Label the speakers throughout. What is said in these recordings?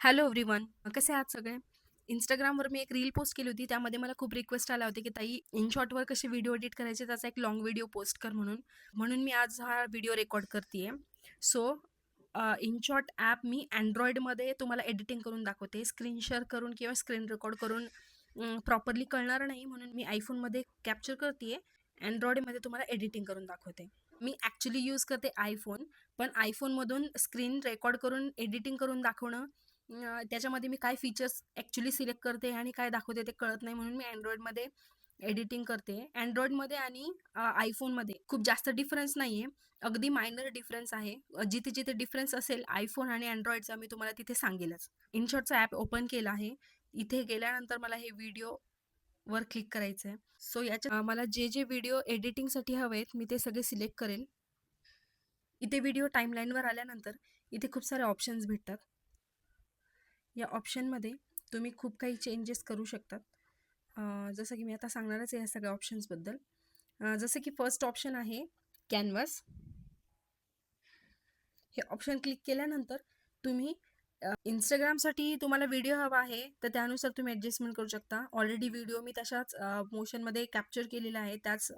Speaker 1: Hello everyone कसे आहात सगळे? इंस्टाग्रामवर मी एक रील पोस्ट केली होती त्यामध्ये मला खूप रिक्वेस्ट आला होते की ताई इन शॉर्टवर कसे व्हिडिओ एडिट करायचे? त्याचा एक लॉंग व्हिडिओ पोस्ट कर म्हणून. म्हणून मी आज हा व्हिडिओ रेकॉर्ड करते सो इन शॉर्ट ॲप मी अँड्रॉइडमध्ये तुम्हाला एडिटिंग करून दाखवते. स्क्रीन शेअर करून किंवा स्क्रीन रेकॉर्ड करून प्रॉपरली कळणार नाही म्हणून मी आयफोनमध्ये कॅप्चर करते अँड्रॉइडमध्ये तुम्हाला एडिटिंग करून दाखवते. मी ॲक्च्युली यूज करते आयफोन पण आयफोनमधून स्क्रीन रेकॉर्ड करून एडिटिंग करून दाखवणं त्याच्यामध्ये मी काय फीचर्स ॲक्च्युली सिलेक्ट करते आणि काय दाखवते ते कळत नाही म्हणून मी अँड्रॉइडमध्ये एडिटिंग करते. अँड्रॉइडमध्ये आणि आयफोनमध्ये खूप जास्त डिफरन्स नाही आहे अगदी मायनर डिफरन्स आहे. जिथे जिथे डिफरन्स असेल आयफोन आणि अँड्रॉइडचा मी तुम्हाला तिथे सांगेलच. इनशॉर्टचा ॲप ओपन केलं आहे. इथे गेल्यानंतर मला हे व्हिडिओ वर क्लिक करायचं आहे सो याच्या मला जे जे व्हिडिओ एडिटिंगसाठी हवे आहेत मी ते सगळे सिलेक्ट करेल इथे व्हिडिओ टाईमलाईनवर आल्यानंतर इथे खूप सारे ऑप्शन्स भेटतात. या ऑप्शनमध्ये तुम्ही खूप काही चेंजेस करू शकतात. जसं की मी आता सांगणारच आहे या सगळ्या ऑप्शन्सबद्दल जसं की फर्स्ट ऑप्शन आहे कॅनव्हास हे ऑप्शन क्लिक केल्यानंतर तुम्ही इंस्टाग्रामसाठी तुम्हाला व्हिडिओ हवा आहे तर त्यानुसार तुम्ही ॲडजस्टमेंट करू शकता. ऑलरेडी व्हिडिओ मी तशाच मोशनमध्ये कॅप्चर केलेला आहे त्याच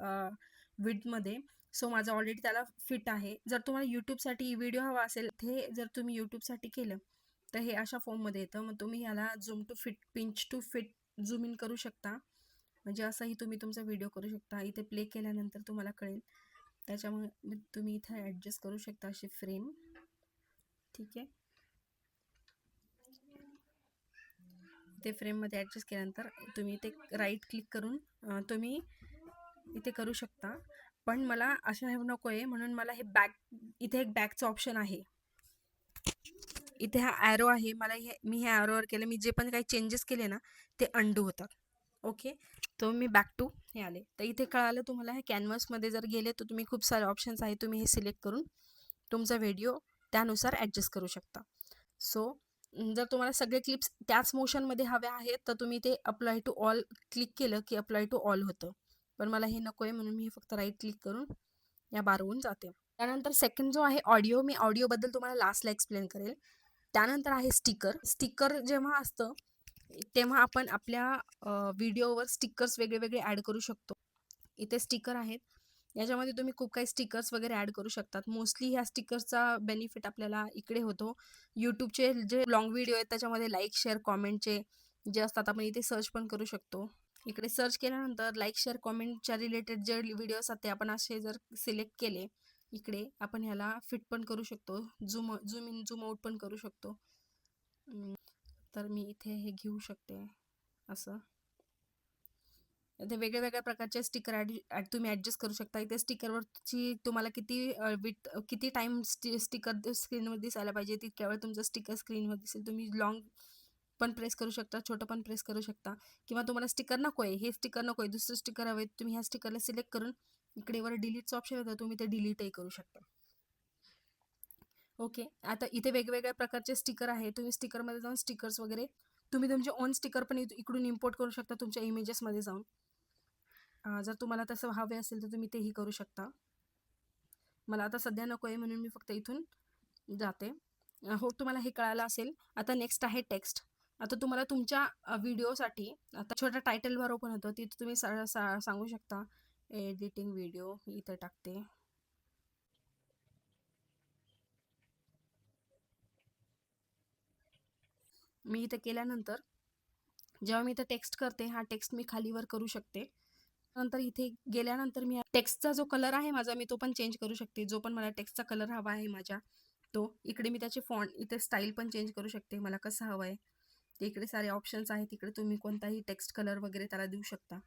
Speaker 1: विडमध्ये सो माझा ऑलरेडी त्याला फिट आहे. जर तुम्हाला यूट्यूबसाठी व्हिडिओ हवा असेल ते जर तुम्ही यूट्यूबसाठी केलं तर हे अशा फॉर्ममध्ये येतं. मग तुम्ही ह्याला zoom to fit pinch to fit zoom in करू शकता. म्हणजे असंही तुम्ही तुमचा व्हिडिओ करू शकता. इथे प्ले केल्यानंतर तुम्हाला कळेल. त्याच्यामुळे तुम्ही इथे ॲडजस्ट करू शकता अशी फ्रेम ठीक आहे? ते फ्रेममध्ये ॲडजस्ट केल्यानंतर तुम्ही इथे राईट क्लिक करून तुम्ही इथे करू शकता. पण मला असं हे नको आहे. म्हणून मला हे बॅक इथे एक बॅकचं ऑप्शन आहे. इथे हा ॲरो आहे मला हे मी ह्या ॲरोवर केलं. मी जे पण काही चेंजेस केले ना ते अंडू होतात. ओके तो मी बॅक टू हे आले. तर इथे कळालं तुम्हाला हे कॅनव्हासमध्ये जर गेले तर तुम्ही खूप सारे ऑप्शन्स आहेत तुम्ही हे सिलेक्ट करून तुमचा व्हिडिओ त्यानुसार ॲडजस्ट करू शकता. सो जर तुम्हाला सगळे क्लिप्स त्याच मोशनमध्ये हव्या आहेत तर तुम्ही ते अप्लाय टू ऑल क्लिक केलं की अप्लाय टू ऑल होतं. पण मला हे नको आहे म्हणून मी फक्त राईट क्लिक करून या बारवून जाते. त्यानंतर सेकंड जो आहे ऑडिओ मी ऑडिओबद्दल तुम्हाला लास्टला एक्सप्लेन करेल. त्यानंतर आहे स्टिकर. स्टिकर जेव्हा असतं तेव्हा आपण आपल्या व्हिडिओवर स्टिकर्स वेगळे वेगळे ॲड करू शकतो. इथे स्टिकर आहेत. याच्यामध्ये तुम्ही खूप काही स्टिकर्स वगैरे ॲड करू शकतात. मोस्टली ह्या स्टिकर्सचा बेनिफिट आपल्याला इकडे होतो. यूट्यूबचे जे लॉंग व्हिडिओ आहेत त्याच्यामध्ये लाईक शेअर कॉमेंटचे जे असतात आपण इथे सर्च पण करू शकतो. इकडे सर्च केल्यानंतर लाईक शेअर कॉमेंटच्या रिलेटेड जे व्हिडिओ असतात ते आपण असे जर सिलेक्ट केले इकडे आपण ह्याला फिट पण करू शकतो. Zoom zoom in zoom out पण करू शकतो. तर मी इथे हे घेऊ शकते. असं. इथे वेगळ्या वेगळ्या प्रकारचे स्टिकर ॲड ॲड तुम्ही ॲडजस्ट करू शकता. इथे स्टिकरवरची तुम्हाला किती विट किती टाईम स्टि स्टिकर स्क्रीनवर दिसायला पाहिजे तितक्या वेळ तुमचं स्टिकर स्क्रीनवर दिसेल. तुम्ही लॉंग पण प्रेस करू शकता छोटं पण प्रेस करू शकता. किंवा तुम्हाला स्टिकर नको आहे हे स्टिकर नको आहे दुसरं स्टिकर हवे तुम्ही ह्या स्टिकरला सिलेक्ट करून इकडे वर डिलीटचं ऑप्शन येतं तुम्ही ते डिलीटही करू शकता. ओके आता इथे वेगवेगळ्या प्रकारचे स्टिकर आहे तुम्ही स्टिकरमध्ये जाऊन स्टिकर्स वगैरे तुम्ही तुमचे ओन स्टिकर पण इकडून इम्पोर्ट करू शकता तुमच्या इमेजेसमध्ये जाऊन. जर तुम्हाला तसं हवे असेल तर तुम्ही तेही करू शकता. मला आता सध्या नको आहे म्हणून मी फक्त इथून जाते. हो तुम्हाला हे कळालं असेल. आता नेक्स्ट आहे टेक्स्ट आता तुम्हाला तुमच्या व्हिडिओसाठी आता छोटा टायटलवर ओपन होतं तिथे तुम्ही सा- सा- सांगू शकता. एडिटिंग व्हिडिओ इथं टाकते. मी इथं केल्यानंतर जेव्हा मी इथं टेक्स्ट करते हा टेक्स्ट मी खालीवर करू शकते. नंतर इथे गेल्यानंतर मी टेक्स्टचा जो कलर आहे माझा मी तो पण चेंज करू शकते. जो पण मला टेक्स्टचा कलर हवा आहे माझ्या तो. इकडे मी त्याचे फॉन्ट इथे स्टाईल पण चेंज करू शकते. मला कसं हवं आहे इकडे सारे ऑप्शन्स आहेत. तिकडे तुम्ही कोणताही टेक्स्ट कलर वगैरे त्याला देऊ शकता.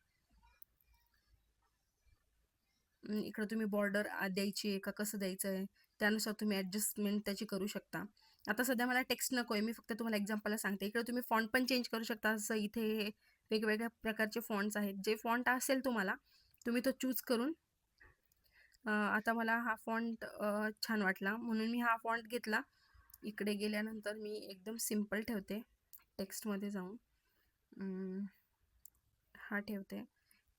Speaker 1: इकडं तुम्ही बॉर्डर द्यायची आहे का कसं द्यायचं आहे त्यानुसार तुम्ही ॲडजस्टमेंट त्याची करू शकता. आता सध्या मला टेक्स्ट नको आहे मी फक्त तुम्हाला एक्झाम्पलला सांगते. इकडे तुम्ही फॉन्ट पण चेंज करू शकता जसं इथे वेगवेगळ्या प्रकारचे फॉन्ट्स आहेत. जे फॉन्ट असेल तुम्हाला तुम्ही तो चूज करून आता मला हा फॉन्ट छान वाटला. म्हणून मी हा फॉन्ट घेतला. इकडे गेल्यानंतर मी एकदम सिंपल ठेवते. टेक्स्टमध्ये जाऊन. हा ठेवते.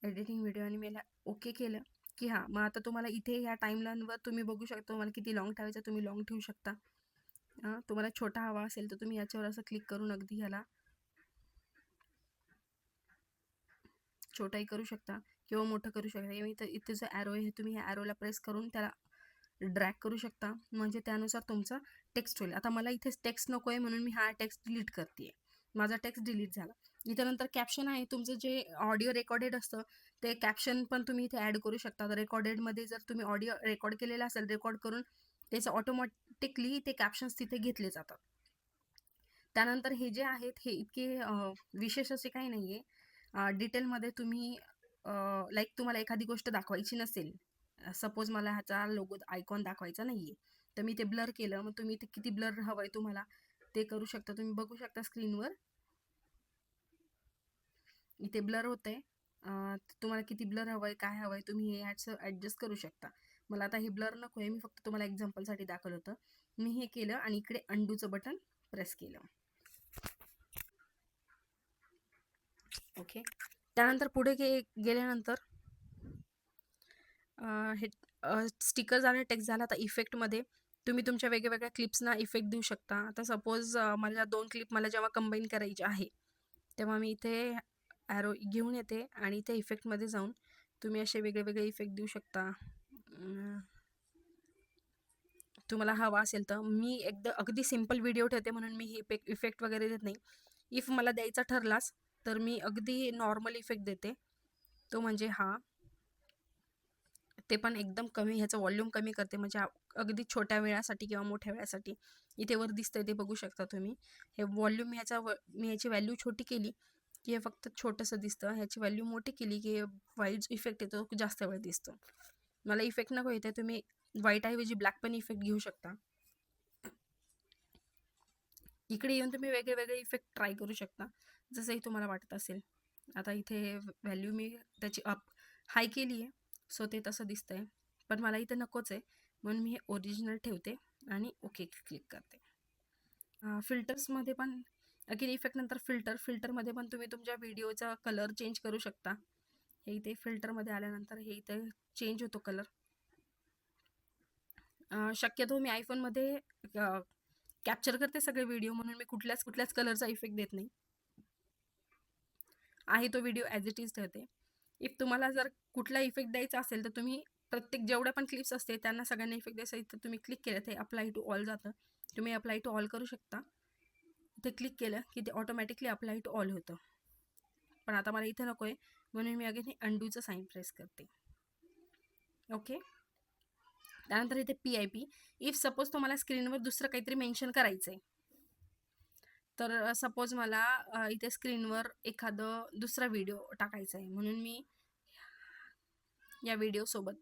Speaker 1: एडिटिंग व्हिडिओ आणि मी ओके केलं. की हां मग आता तुम्हाला इथे ह्या टाईमलाईनवर तुम्ही बघू शकता तुम्हाला किती लॉंग ठेवायचं तुम्ही लॉंग ठेवू शकता. हां तुम्हाला छोटा हवा असेल तर तुम्ही याच्यावर असं क्लिक करून अगदी ह्याला छोटाही करू शकता किंवा मोठं करू शकता. किंवा इथं इथे जो ॲरो आहे तुम्ही ह्या ॲरोला प्रेस करून त्याला ड्रॅग करू शकता. म्हणजे त्यानुसार तुमचा टेक्स्ट होईल. आता मला इथे टेक्स्ट नको आहे म्हणून मी हा टेक्स्ट डिलीट करते माझा टेक्स्ट डिलीट झाला. इथंनंतर कॅप्शन आहे तुमचं जे ऑडिओ रेकॉर्डेड असतं ते कॅप्शन पण तुम्ही इथे ॲड करू शकता. रेकॉर्डेडमध्ये जर तुम्ही ऑडिओ रेकॉर्ड केलेला असेल रेकॉर्ड करून त्याचं ऑटोमॅटिकली ते कॅप्शन्स तिथे घेतले जातात. त्यानंतर हे जे आहेत हे इतके विशेष असे काही नाही आहे डिटेलमध्ये तुम्ही लाईक तुम्हाला एखादी गोष्ट दाखवायची नसेल सपोज मला ह्याचा लोगो आयकॉन दाखवायचा नाही आहे तर मी ते ब्लर केलं मग तुम्ही ते किती ब्लर हवं आहे तुम्हाला ते करू शकता. तुम्ही बघू शकता स्क्रीनवर इथे ब्लर होते आहे तुम्हाला किती ब्लर हवं आहे काय हवं आहे तुम्ही हे ॲडचं ॲडजस्ट करू शकता. मला आता हे ब्लर नको आहे मी फक्त तुम्हाला एक्झाम्पलसाठी दाखवलं होतं. मी हे केलं आणि इकडे अंडूचं बटन प्रेस केलं. ओके. त्यानंतर पुढे गे गेल्यानंतर हे स्टिकर झालं टेक्स्ट झाला. आता इफेक्टमध्ये तुम्ही तुमच्या वेगवेगळ्या क्लिप्सना इफेक्ट देऊ शकता. आता सपोज मला दोन क्लिप मला जेव्हा कंबाईन करायची आहे तेव्हा मी इथे ॲरो घेऊन येते आणि त्या इफेक्टमध्ये जाऊन तुम्ही असे वेगळे वेगळे इफेक्ट देऊ शकता. तुम्हाला हवा असेल तर. मी एकदा अगदी सिंपल व्हिडिओ ठेवते म्हणून मी हे इफेक्ट इफेक्ट वगैरे देत नाही. इफ मला द्यायचा ठरलाच तर मी अगदी नॉर्मल इफेक्ट देते. तो म्हणजे हा. ते पण एकदम कमी ह्याचं वॉल्यूम कमी करते. म्हणजे अगदी छोट्या वेळासाठी किंवा मोठ्या वेळासाठी. इथे वर दिसतंय ते बघू शकता तुम्ही. हे वॉल्यूम ह्याचा व मी ह्याची व्हॅल्यू छोटी केली. की हे फक्त छोटंसं दिसतं. ह्याची व्हॅल्यू मोठी केली की व्हाईट इफेक्ट येतो जास्त वेळ दिसतो. मला इफेक्ट नको येते तुम्ही व्हाईट ऐवजी ब्लॅक पण इफेक्ट घेऊ शकता. इकडे येऊन तुम्ही वेगळे वेगळे इफेक्ट ट्राय करू शकता. जसंही तुम्हाला वाटत असेल. आता इथे व्हॅल्यू मी त्याची अप हाय केली आहे सो ते तसं दिसतंय. पण मला इथं नकोच आहे. म्हणून मी हे ओरिजिनल ठेवते आणि ओके क्लिक करते. फिल्टर्समध्ये पण अगेन इफेक्ट नंतर फिल्टर फिल्टरमध्ये पण तुम्ही तुमच्या व्हिडिओचा कलर चेंज करू शकता. हे इथे फिल्टरमध्ये आल्यानंतर हे इथे चेंज होतो कलर शक्यतो मी आयफोनमध्ये कॅप्चर करते सगळे व्हिडिओ म्हणून मी कुठल्याच कुठल्याच कलरचा इफेक्ट देत नाही. आहे तो व्हिडिओ ॲज इट इज ठेवते. इफ तुम्हाला जर कुठला इफेक्ट द्यायचा असेल तर तुम्ही प्रत्येक जेवढ्या पण क्लिप्स असते त्यांना सगळ्यांना इफेक्ट द्यायचा तर तुम्ही क्लिक केलं ते अप्लाय टू ऑल जातं. तुम्ही अप्लाय टू ऑल करू शकता. इथे क्लिक केलं की ते ऑटोमॅटिकली अप्लाय टू ऑल होतं. पण आता मला इथं नको आहे म्हणून मी अगेन हे अंडूचं साईन प्रेस करते. ओके त्यानंतर इथे P I P if suppose तुम्हाला स्क्रीनवर दुसरं काहीतरी मेन्शन करायचं आहे तर सपोज मला इथे स्क्रीनवर एखादं दुसरा व्हिडिओ टाकायचा आहे म्हणून मी या व्हिडिओसोबत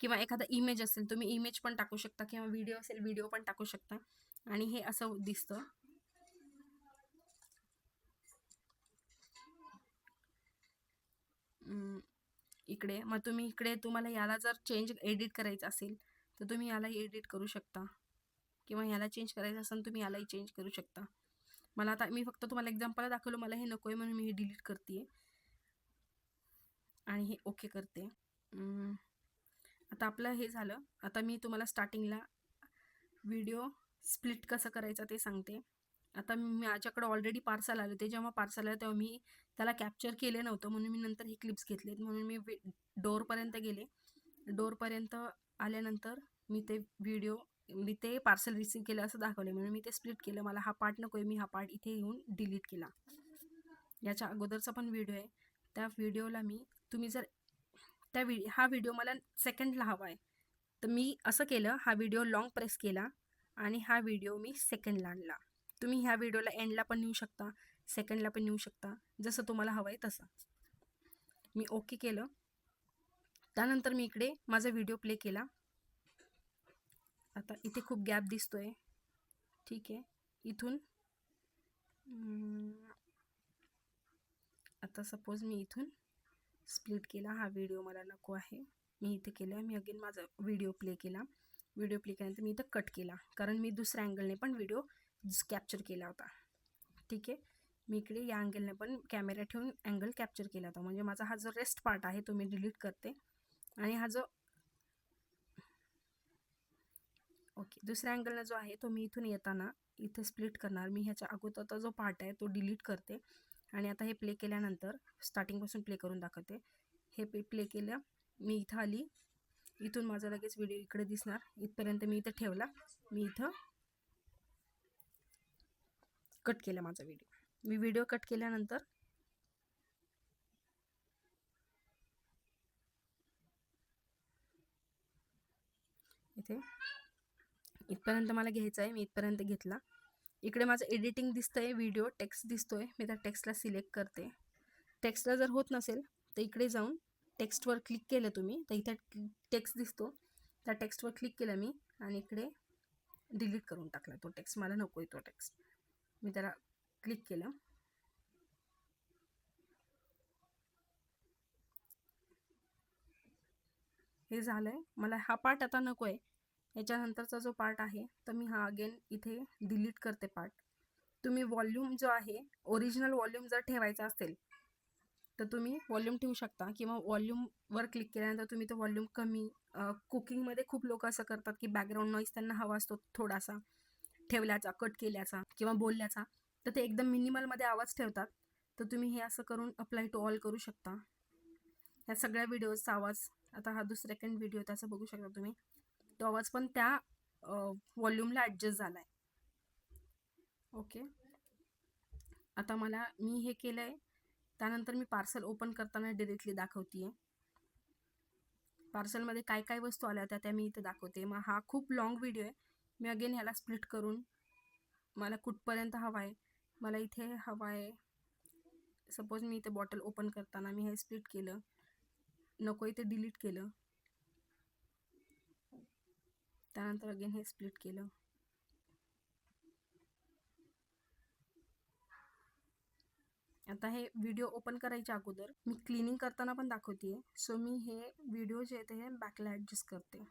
Speaker 1: किंवा एखादा इमेज असेल तुम्ही इमेज पण टाकू शकता किंवा व्हिडिओ असेल व्हिडिओ पण टाकू शकता. आणि हे असं दिसतं. इकडे. मग तुम्ही इकडे तुम्हाला याला जर चेंज एडिट करायचं असेल तर तुम्ही याला एडिट करू शकता. किंवा याला चेंज करायचं असेल तुम्ही यालाही चेंज करू शकता. मला आता मी फक्त तुम्हाला एक्झाम्पल दाखवलं मला हे नको आहे म्हणून मी हे डिलीट करते आणि हे ओके करते. आता आपलं हे झालं. आता मी तुम्हाला स्टार्टिंगला व्हिडिओ स्प्लिट कसं करायचं ते सांगते. आता माझ्याकडं ऑलरेडी पार्सल आलं ते जेव्हा पार्सल आलं तेव्हा मी त्याला कॅप्चर केले नव्हतं. म्हणून मी नंतर हे क्लिप्स घेतलेत. म्हणून मी डोरपर्यंत गेले. डोरपर्यंत आल्यानंतर मी ते व्हिडिओ मी ते पार्सल रिसीव केलं असं दाखवले म्हणून मी ते स्प्लिट केलं. मला हा पार्ट नको आहे मी हा पार्ट इथे येऊन डिलीट केला. याच्या अगोदरचा पण व्हिडिओ आहे. त्या व्हिडिओला मी तुम्ही जर त्या व्हि हा व्हिडिओ मला सेकंडला हवा आहे. तर मी असं केलं. हा व्हिडिओ लॉंग प्रेस केला आणि हा व्हिडिओ मी सेकंडला आणला. तुम्ही ह्या व्हिडिओला एंडला पण नेऊ शकता सेकंडला पण नेऊ शकता जसं तुम्हाला हवं आहे तसं. मी ओके केलं. त्यानंतर मी इकडे माझा व्हिडिओ प्ले केला. आता इथे खूप गॅप दिसतो आहे ठीक आहे. इथून आता सपोज मी इथून स्प्लिट केला. हा व्हिडिओ मला नको आहे. मी इथे केलं मी अगेन माझा व्हिडिओ प्ले केला. व्हिडिओ प्ले केल्यानंतर मी इथं कट केला. कारण मी दुसऱ्या अँगलने पण व्हिडिओ कॅप्चर केला होता. ठीक आहे? मी इकडे या अँगलने पण कॅमेरा ठेवून अँगल कॅप्चर केला होता. म्हणजे माझा हा जो रेस्ट पार्ट आहे तो मी डिलीट करते. आणि हा जो ओके दुसऱ्या अँगलला जो आहे तो मी इथून येताना इथे स्प्लिट करणार. मी ह्याच्या अगोदरचा जो पार्ट आहे तो डिलीट करते. आणि आता हे प्ले केल्यानंतर स्टार्टिंगपासून प्ले करून दाखवते. हे पे प्ले केलं मी इथं आली. इथून माझा लगेच व्हिडिओ इकडे दिसणार. इथपर्यंत मी इथं ठेवला. मी इथं कट केला माझा व्हिडिओ मी व्हिडिओ कट केल्यानंतर इथे इथपर्यंत मला घ्यायचं आहे मी इथपर्यंत घेतला. इकडे माझं एडिटिंग दिसतं आहे व्हिडिओ टेक्स्ट दिसतो आहे मी त्या टेक्स्टला सिलेक्ट करते. टेक्स्टला जर होत नसेल तर इकडे जाऊन टेक्स्टवर क्लिक केलं तुम्ही तर इथे टेक्स्ट दिसतो. त्या टेक्स्टवर क्लिक केलं मी आणि इकडे डिलीट करून टाकला तो टेक्स्ट मला नको आहे तो टेक्स्ट मी त्याला क्लिक केलं. हे झालं आहे मला हा पार्ट आता नको आहे याच्यानंतरचा जो पार्ट आहे तर मी हा अगेन इथे डिलीट करते पार्ट तुम्ही वॉल्यूम जो आहे ओरिजिनल वॉल्यूम जर ठेवायचा असेल तर तुम्ही वॉल्यूम ठेवू शकता. किंवा वॉल्यूमवर क्लिक केल्यानंतर तुम्ही तो वॉल्यूम कमी कुकिंगमध्ये खूप लोक असं करतात की बॅकग्राऊंड नॉईज त्यांना हवा असतो थोडासा. ठेवल्याचा कट केल्याचा किंवा बोलल्याचा तर ते एकदम मिनिमलमध्ये आवाज ठेवतात. तर तुम्ही हे असं करून अप्लाय टू ऑल करू शकता. ह्या सगळ्या व्हिडिओजचा आवाज आता हा दुसरा सेकंड व्हिडिओ त्याचा बघू शकता तुम्ही. तो आवाज पण त्या वॉल्यूमला ॲडजस्ट झाला आहे ओके आता मला मी हे केलं आहे त्यानंतर मी पार्सल ओपन करताना डिरेक्टली दाखवते आहे पार्सलमध्ये काय काय वस्तू आल्या होत्या त्या मी इथं दाखवते. मग हा खूप लाँग व्हिडिओ आहे. मी अगेन ह्याला स्प्लिट करून मला कुठपर्यंत हवा आहे मला इथे हवा आहे सपोज मी इथे बॉटल ओपन करताना मी हे स्प्लिट केलं नको इथे डिलीट केलं. त्यानंतर अगेन हे स्प्लिट केलं. आता हे व्हिडिओ ओपन करायच्या अगोदर मी क्लिनिंग करताना पण दाखवते सो मी हे व्हिडिओ जे आहेत हे बॅकला ॲडजस्ट करते.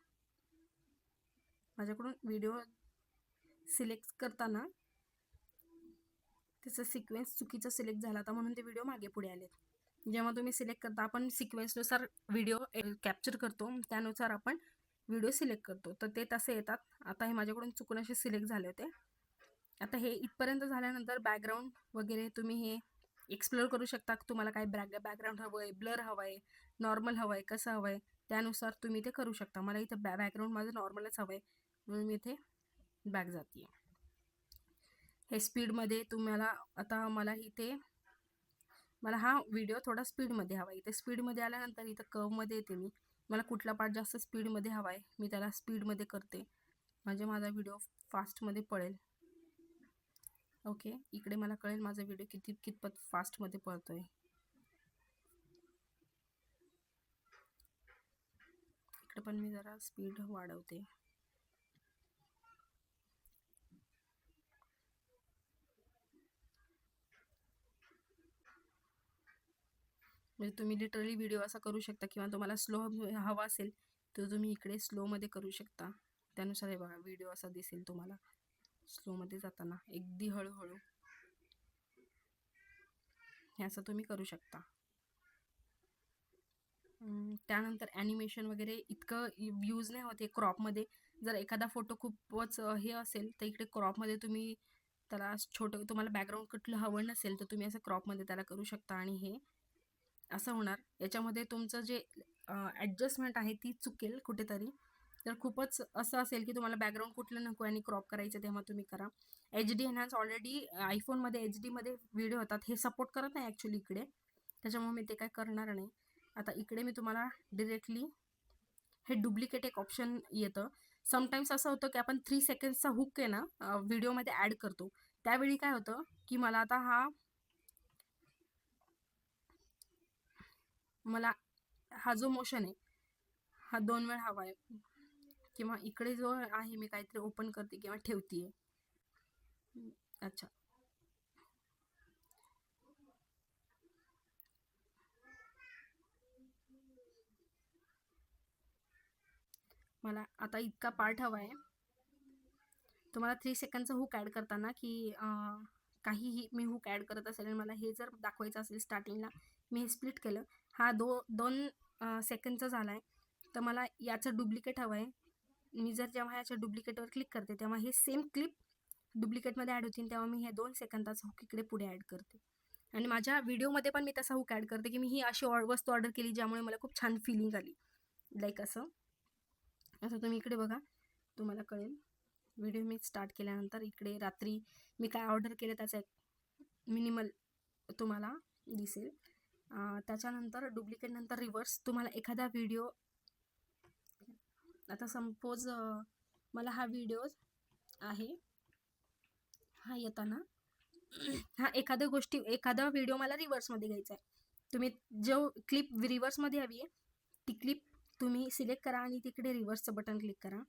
Speaker 1: माझ्याकडून व्हिडिओ सिलेक्ट करताना त्याचा सिक्वेन्स चुकीचा सिलेक्ट झाला होता म्हणून ते व्हिडिओ मागे पुढे आलेत. जेव्हा तुम्ही सिलेक्ट करता आपण सिक्वेन्सनुसार व्हिडिओ कॅप्चर करतो. त्यानुसार आपण व्हिडिओ सिलेक्ट करतो. तर ते तसे येतात. आता हे माझ्याकडून चुकून असे सिलेक्ट झाले होते. आता हे इथपर्यंत झाल्यानंतर बॅकग्राऊंड वगैरे तुम्ही हे एक्सप्लोअर करू शकता. तुम्हाला काय बॅक बॅकग्राऊंड हवं आहे ब्लर हवं आहे नॉर्मल हवं आहे कसं हवं आहे त्यानुसार तुम्ही ते करू शकता. मला इथं बॅ बॅकग्राऊंड माझं नॉर्मलच हवं आहे म्हणून मी इथे बॅक जाते हे स्पीडमध्ये तुम्हाला आता मला इथे मला हा व्हिडिओ थोडा स्पीडमध्ये हवा आहे. इथे स्पीडमध्ये आल्यानंतर इथं कवमध्ये येते मी. मला कुठला पार्ट जास्त स्पीडमध्ये हवा आहे मी त्याला स्पीडमध्ये करते. म्हणजे माझा व्हिडिओ फास्टमध्ये पळेल. ओके इकडे मला कळेल माझा व्हिडिओ किती कितपत फास्टमध्ये पळतो आहे इकडे पण मी जरा स्पीड वाढवते. म्हणजे तुम्ही लिटरली व्हिडिओ असा करू शकता किंवा तुम्हाला स्लो हवा असेल तर तुम्ही इकडे स्लोमध्ये करू शकता. त्यानुसार हे बघा व्हिडिओ असा दिसेल तुम्हाला. स्लोमध्ये जाताना अगदी हळूहळू. हे असं तुम्ही करू शकता. त्यानंतर ॲनिमेशन वगैरे इतकं यूज नाही होते क्रॉपमध्ये जर एखादा फोटो खूपच हे असेल तर इकडे क्रॉपमध्ये तुम्ही त्याला छोटं तुम्हाला बॅकग्राऊंड कुठलं हवं नसेल तर तुम्ही असं क्रॉपमध्ये त्याला करू शकता. आणि हे असं होणार. याच्यामध्ये तुमचं जे ॲडजस्टमेंट आहे ती चुकेल कुठेतरी. तर खूपच असं असेल की तुम्हाला बॅकग्राऊंड कुठलं नको आणि क्रॉप करायचं तेव्हा तुम्ही करा. एच डी एनहान्स ऑलरेडी आयफोनमध्ये एच डीमध्ये व्हिडिओ होतात. हे सपोर्ट करत नाही ॲक्च्युली इकडे. त्याच्यामुळे मी ते काय करणार नाही. आता इकडे मी तुम्हाला डिरेक्टली हे डुप्लिकेट एक ऑप्शन येतं. समटाईम्स असं होतं की आपण थ्री सेकंड्सचा हुक आहे ना व्हिडिओमध्ये ॲड करतो. त्यावेळी काय होतं की मला आता हा मला हा जो मोशन आहे हा दोन वेळ हवा आहे. किंवा इकडे जो आहे मी काहीतरी ओपन करते किंवा ठेवते अच्छा. मला आता इतका पार्ट हवा आहे. तुम्हाला थ्री सेकंडचा हुक ॲड करताना की काहीही मी हुक ॲड करत असेल आणि मला हे जर दाखवायचं असेल स्टार्टिंगला मी हे स्प्लिट केलं हा दो दोन सेकंडचा झाला आहे तर मला याचं डुप्लिकेट हवं आहे मी जर जेव्हा याच्या डुप्लिकेटवर क्लिक करते तेव्हा हे सेम क्लिप डुप्लिकेटमध्ये ॲड होतील तेव्हा मी हे दोन सेकंदाचा हुक इकडे पुढे ॲड करते. आणि माझ्या व्हिडिओमध्ये पण मी तसा हुक ॲड करते की मी ही अशी ऑर्ड वस्तू ऑर्डर केली ज्यामुळे मला खूप छान फिलिंग आली. लाईक असं. असं तुम्ही इकडे बघा. तुम्हाला कळेल. व्हिडिओ मी स्टार्ट केल्यानंतर इकडे रात्री मी काय ऑर्डर केलं त्याचा एक मिनिमल तुम्हाला दिसेल. त्याच्यानंतर डुप्लिकेट नंतर रिव्हर्स तुम्हाला एखादा व्हिडिओ आता सपोज मला हा व्हिडिओ आहे. हा येताना. हा एखाद्या गोष्टी एखादा व्हिडिओ मला रिव्हर्समध्ये घ्यायचा आहे. तुम्ही जो क्लिप रिव्हर्समध्ये हवी आहे ती क्लिप तुम्ही सिलेक्ट करा आणि तिकडे रिव्हर्सचं बटन क्लिक करा.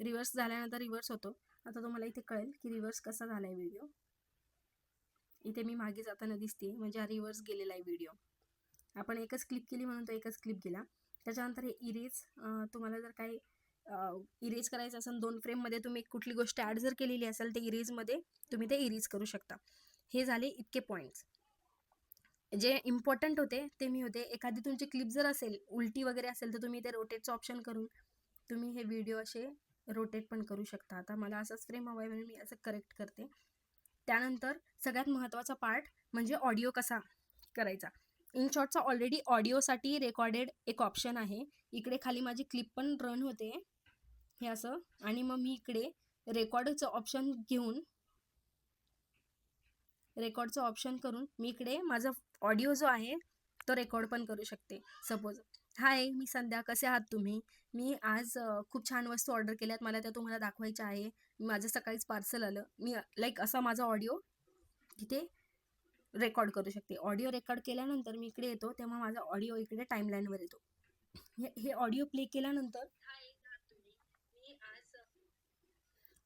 Speaker 1: रिव्हर्स झाल्यानंतर रिव्हर्स होतो. आता तुम्हाला इथे कळेल की रिव्हर्स कसा झाला आहे व्हिडिओ इथे मी मागे जाताना दिसते म्हणजे हा रिव्हर्स गेलेला आहे व्हिडिओ आपण एकच क्लिक केली म्हणून तो एकच क्लिप गेला. त्याच्यानंतर हे इरेज तुम्हाला जर काही इरेज करायचं असेल दोन फ्रेममध्ये तुम्ही कुठली गोष्ट ॲड जर केलेली असेल ते इरेजमध्ये तुम्ही ते इरेज करू शकता. हे झाले इतके पॉईंट्स जे इम्पॉर्टंट होते ते मी होते. एखादी तुमची क्लिप जर असेल उलटी वगैरे असेल तर तुम्ही ते रोटेटचं ऑप्शन करून तुम्ही हे व्हिडिओ असे रोटेट पण करू शकता. आता मला असंच फ्रेम हवा आहे म्हणून मी असं करेक्ट करते. त्यानंतर सगळ्यात महत्त्वाचा पार्ट म्हणजे ऑडिओ कसा करायचा. इनशॉटचा ऑलरेडी ऑडिओसाठी रेकॉर्डेड एक ऑप्शन आहे. इकडे खाली माझी क्लिप पण रन होते. हे असं. आणि मग मी इकडे रेकॉर्डचं ऑप्शन घेऊन रेकॉर्डचं ऑप्शन करून मी इकडे माझा ऑडिओ जो आहे तो रेकॉर्ड पण करू शकते. सपोज हाय मी संध्या. कसे आहात तुम्ही? मी आज अ, खूप छान वस्तू ऑर्डर केल्यात. मला त्या तुम्हाला दाखवायच्या आहे. माझं सकाळीच पार्सल आलं. मी लाईक असा माझा ऑडिओ तिथे रेकॉर्ड करू शकते. ऑडिओ रेकॉर्ड केल्यानंतर मी इकडे येतो. तेव्हा माझा ऑडिओ इकडे टाईमलाईनवर येतो. हे हे ऑडिओ प्ले केल्यानंतर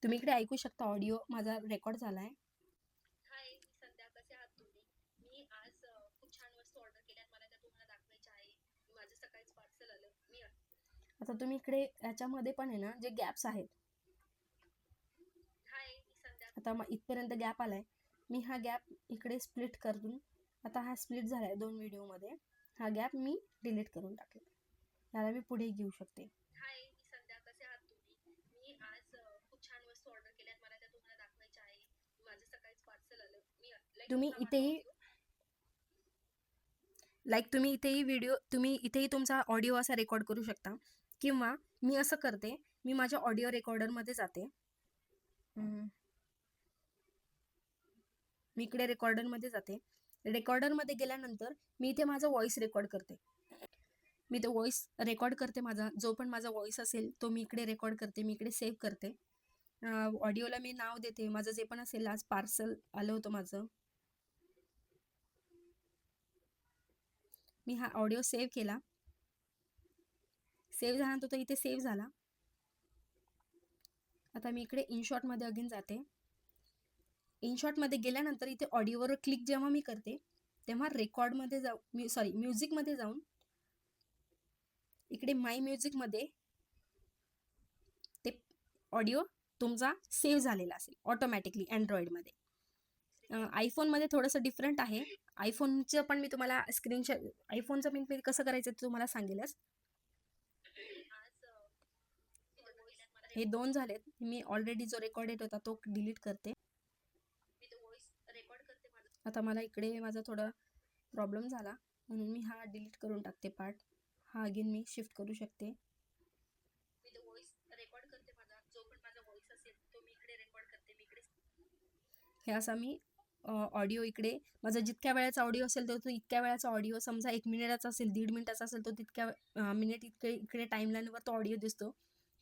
Speaker 1: तुम्ही. इकडे ऐकू शकता ऑडिओ. माझा रेकॉर्ड झाला आहे हाय मी संध्या कसे आहात तुम्ही मी आज अ, खूप छान वस्तू ऑर्डर केल्यात मला त्या तुम्हाला दाखवायच्या आहे माझं सकाळीच पार्सल आलं मी आता तुम्ही इकडे याच्यामध्ये पण आहे ना जे गॅप्स आहेत. आता म- इथपर्यंत गॅप आलाय. मी हा गॅप इकडे स्प्लिट करून आता हा स्प्लिट झालाय दोन व्हिडिओमध्ये हा गॅप मी डिलीट करून टाकेल. याला मी पुढे घेऊ शकते. हाय मी संध्या. कसे आहात तुम्ही? मी आज अ, खूप छान वस्तू ऑर्डर केल्यात मला त्या तुम्हाला दाखवायच्या आहे माझं सकाळीच पार्सल आलं. मी तुम्ही इथेही लाईक तुम्ही इथेही व्हिडिओ तुम्ही इथेही तुमचा ऑडिओ असा रेकॉर्ड करू शकता. किंवा मी असं करते मी माझ्या ऑडिओ रेकॉर्डरमध्ये जाते. मी इकडे रेकॉर्डरमध्ये जाते. रेकॉर्डरमध्ये गेल्यानंतर मी इथे माझा व्हॉइस रेकॉर्ड करते. मी तो व्हॉइस रेकॉर्ड करते माझा जो पण माझा व्हॉइस असेल तो मी इकडे रेकॉर्ड करते मी इकडे सेव्ह करते. ऑडिओला मी नाव देते माझं जे पण असेल आज पार्सल आलं होतं माझं. मी हा ऑडिओ सेव्ह केला. सेव्ह झाल्यानंतर तो इथे सेव्ह झाला. आता मी इकडे इनशॉटमध्ये अगेन जाते. इनशॉटमध्ये गेल्यानंतर इथे ऑडिओवर क्लिक जेव्हा मी करते तेव्हा रेकॉर्डमध्ये जाऊ म्यु सॉरी म्युझिकमध्ये जाऊन इकडे माय म्युझिकमध्ये ते ऑडिओ तुमचा सेव्ह झालेला असेल ऑटोमॅटिकली अँड्रॉइडमध्ये आयफोनमध्ये थोडंसं डिफरंट आहे. आयफोनचं पण मी तुम्हाला स्क्रीनशॉट आयफोनचं मी मी कसं करायचं ते तुम्हाला सांगेलच. हे दोन झालेत. मी ऑलरेडी जो रेकॉर्डेड होता तो डिलीट करते. आता मला इकडे माझा थोडा प्रॉब्लेम झाला. म्हणून मी हा डिलीट करून टाकते पार्ट हा अगेन मी शिफ्ट करू शकते. हे असा मी ऑडिओ इकडे. माझा जितक्या वेळाचा ऑडिओ असेल तर तो इतक्या वेळाचा ऑडिओ समजा एक मिनिटाचा असेल दीड मिनिटाचा असेल तो तितक्या मिनिट इतके इकडे टाईमलाईनवर तो ऑडिओ दिसतो.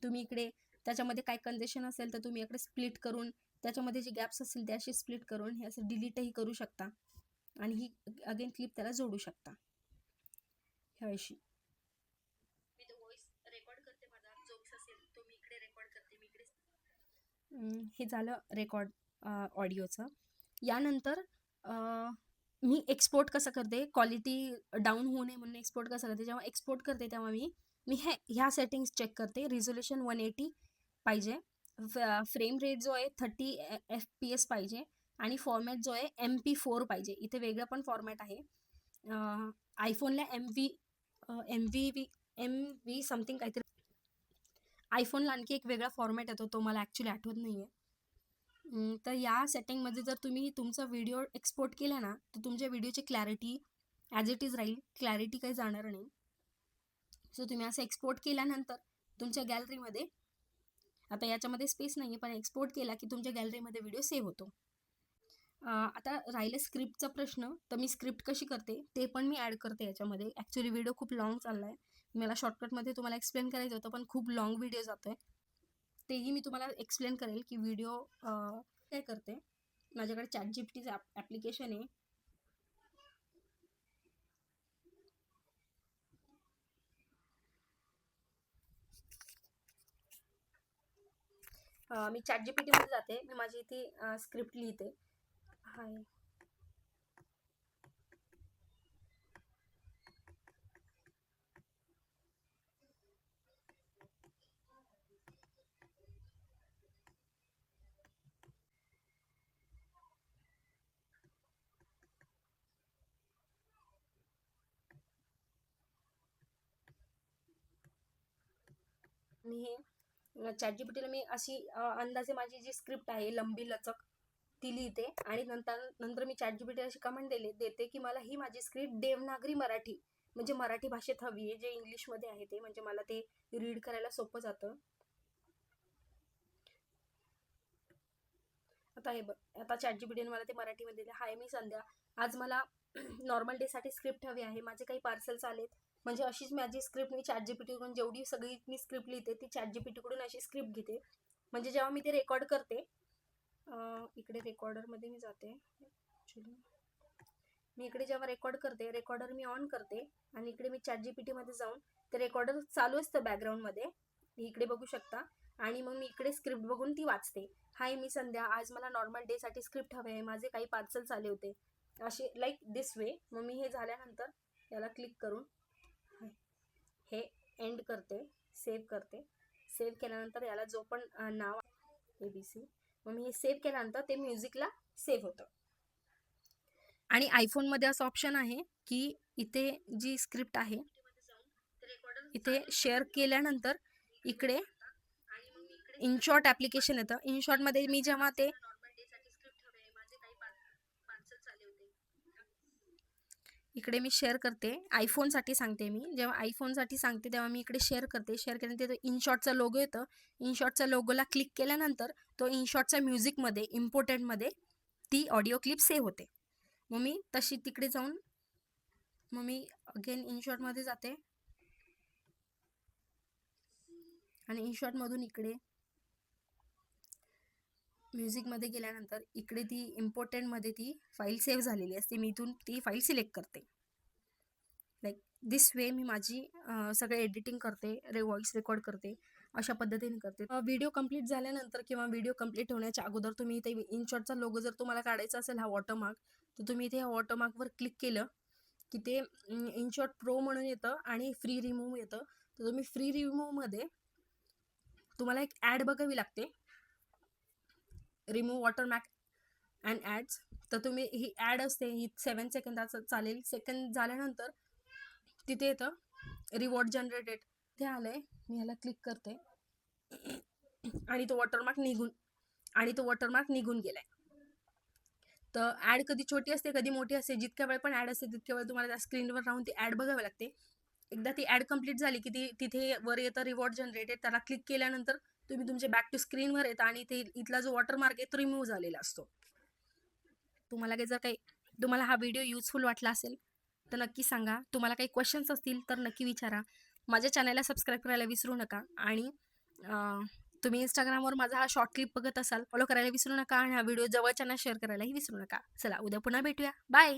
Speaker 1: तुम्ही इकडे त्याच्यामध्ये काय कंजेशन असेल तर तुम्ही इकडे स्प्लिट करून त्याच्यामध्ये जे गॅप्स असतील ते असे स्प्लिट करून हे असं डिलीटही करू शकता. आणि ही अगेन क्लिप त्याला जोडू शकता. ह्या अशी हे झालं रेकॉर्ड ऑडिओचं यानंतर मी एक्सपोर्ट कसं करते? क्वालिटी डाऊन होऊ नये म्हणून एक्सपोर्ट कसं करते? जेव्हा एक्सपोर्ट करते तेव्हा मी मी हे ह्या सेटिंग्स चेक करते. रिझोल्युशन वन एटी पाहिजे. फ्रेम रेट जो आहे थर्टी एफ पी एस पाहिजे आणि फॉर्मॅट जो आहे एम पी फोर पाहिजे. इथे वेगळं पण फॉर्मॅट आहे. आयफोनला M V M V V M V something काहीतरी. आयफोनला आणखी एक वेगळा फॉर्मॅट येतो तो मला ॲक्च्युली आठवत नाही आहे तर या सेटिंगमध्ये जर तुम्ही तुमचा व्हिडिओ एक्सपोर्ट केला ना तर तुमच्या व्हिडिओची क्लॅरिटी ॲज इट इज राहील. क्लॅरिटी काही जाणार नाही. सो तुम्ही असं एक्सपोर्ट केल्यानंतर तुमच्या गॅलरीमध्ये आता याच्यामध्ये स्पेस नाही आहे पण एक्सपोर्ट केला की तुमच्या गॅलरीमध्ये व्हिडिओ सेव्ह होतो. आता राहिलं स्क्रिप्टचा प्रश्न तर मी स्क्रिप्ट कशी करते ते पण मी ॲड करते याच्यामध्ये. ॲक्च्युली व्हिडिओ खूप लाँग चालला आहे मला शॉर्टकटमध्ये तुम्हाला एक्सप्लेन करायचं होतं पण खूप लॉंग व्हिडिओ जातो आहे तेही मी तुम्हाला एक्सप्लेन करेल की व्हिडिओ काय करते. माझ्याकडे चॅट जी ॲप ॲप्लिकेशन आहे. मी चॅट जी जाते. मी माझी इथे स्क्रिप्ट लिहिते. हाय. आणि हे चॅट मी अशी अंदाजे माझी जी स्क्रिप्ट आहे लंबी लचक ती लिहिते. आणि नंतर नंतर मी चॅट अशी कमेंट दिले देते की मला ही माझी स्क्रिप्ट देवनागरी मराठी म्हणजे मराठी भाषेत हवी आहे जे इंग्लिशमध्ये आहे ते. म्हणजे मला ते रीड करायला सोपं जातं. आता हे बघ आता चॅट मला ते मराठीमध्ये दिले. हाय मी संध्या. आज मला नॉर्मल डेसाठी स्क्रिप्ट हवी आहे. माझे काही पार्सल्स आलेत. म्हणजे अशीच माझी स्क्रिप्ट मी चॅट जीपीटीकडून जेवढी सगळी मी स्क्रिप्ट लिहिते ती चॅट जी अशी स्क्रिप्ट घेते. म्हणजे जेव्हा मी ते रेकॉर्ड करते इकडे रेकॉर्डरमध्ये मी जाते. ॲक्च्युली मी इकडे जेव्हा रेकॉर्ड करते रेकॉर्डर मी ऑन करते आणि इकडे मी चॅट जी जाऊन ते रेकॉर्डर चालू असतं बॅकग्राऊंडमध्ये इकडे बघू शकता. आणि मग मी इकडे स्क्रिप्ट बघून ती वाचते. हाय मी संध्या. आज मला नॉर्मल डेसाठी स्क्रिप्ट हवे आहे. माझे काही पार्सल्स आले होते. असे लाईक दिस वे मग मी हे झाल्यानंतर याला क्लिक करून हे एंड करते सेव्ह करते. सेव्ह केल्यानंतर याला जो पण नाव ए बी सी मग मी हे सेव्ह केल्यानंतर ते म्युझिकला सेव्ह होतं. आणि आयफोनमध्ये असं ऑप्शन आहे की इथे जी स्क्रिप्ट आहे इथे शेअर केल्यानंतर इकडे इनशॉर्ट ॲप्लिकेशन येतं. इनशॉर्टमध्ये मी जेव्हा ते इकडे मी शेअर करते. आयफोनसाठी सांगते मी. जेव्हा आयफोनसाठी सांगते तेव्हा मी इकडे शेअर करते. शेअर केल्यानंतर इनशॉटचा लोगो येतं. इनशॉटचा लोगोला क्लिक केल्यानंतर तो इनशॉटच्या म्युझिकमध्ये इम्पॉर्टंटमध्ये ती ऑडिओ क्लिप सेव्ह होते. मग मी तशी तिकडे जाऊन मग मी अगेन इनशॉटमध्ये जाते. आणि इनशॉटमधून इकडे म्युझिकमध्ये गेल्यानंतर इकडे ती इम्पॉर्टंटमध्ये ती फाईल सेव्ह झालेली असते. मी इथून ती फाईल सिलेक्ट करते. लाईक दिस वे मी माझी अं, सगळे एडिटिंग करते रे व्हॉइस रेकॉर्ड करते अशा पद्धतीने करते. व्हिडिओ कंप्लीट झाल्यानंतर किंवा व्हिडिओ कंप्लीट होण्याच्या अगोदर तुम्ही इथे इनशॉटचा लोगो जर तुम्हाला काढायचा असेल हा वॉटरमार्क तर तुम्ही इथे ह्या वॉटरमार्कवर क्लिक केलं की ते इनशॉट प्रो म्हणून येतं आणि फ्री रिमूव्ह येतं. तर तुम्ही फ्री रिमूव्हमध्ये तुम्हाला एक ॲड बघावी लागते. रिमूव्ह वॉटरमॅक अँड ॲड्स तर तुम्ही ही ॲड असते ही सेवन सेकंदाचं चालेल. सेकंद झाल्यानंतर तिथे येतं रिवॉर्ड जनरेटेड ते आलं आहे मी ह्याला क्लिक करते. आणि तो वॉटरमार्क निघून आणि तो वॉटरमार्क निघून गेलाय. तर ॲड कधी छोटी असते कधी मोठी असते जितक्या वेळ पण ॲड असते तितक्या वेळ तुम्हाला त्या स्क्रीनवर राहून ती ॲड बघावी लागते. एकदा ती ॲड कंप्लीट झाली की ती तिथे वर येतं रिवॉर्ड जनरेटेड त्याला क्लिक केल्यानंतर तुम्ही तुमच्या बॅक टू स्क्रीनवर येता आणि ते इथला जो वॉटरमार्क आहे तो रिमूव्ह झालेला असतो. तुम्हाला काही जर काही तुम्हाला हा व्हिडिओ युजफुल वाटला असेल तर नक्की सांगा. तुम्हाला काही क्वेश्चन्स असतील तर नक्की विचारा. माझ्या चॅनलला सबस्क्राईब करायला विसरू नका आणि तुम्ही इंस्टाग्रामवर माझा हा शॉर्ट क्लिप बघत असाल फॉलो करायला विसरू नका आणि हा व्हिडिओ जवळच्यांना शेअर करायलाही विसरू नका. चला उद्या पुन्हा भेटूया. बाय